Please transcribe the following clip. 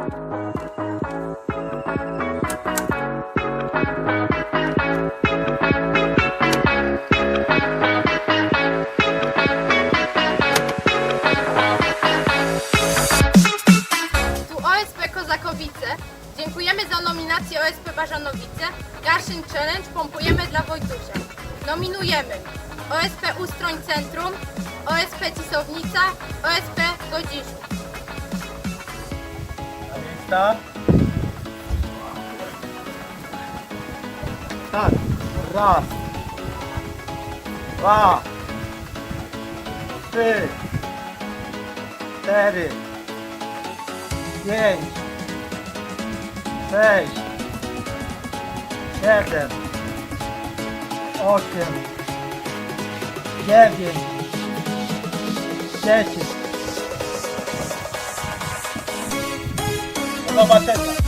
Tu OSP Kozakowice. Dziękujemy za nominację OSP Bażanowice. Garszyn Challenge pompujemy dla Wojtusia. Nominujemy OSP Ustroń Centrum, OSP Cisownica, OSP Godziszów. Tak. Tak. Raz. Dwa. Trzy. Cztery. Pięć. Sześć. Siedem. Osiem. Dziewięć. Dziesięć. Uma batata.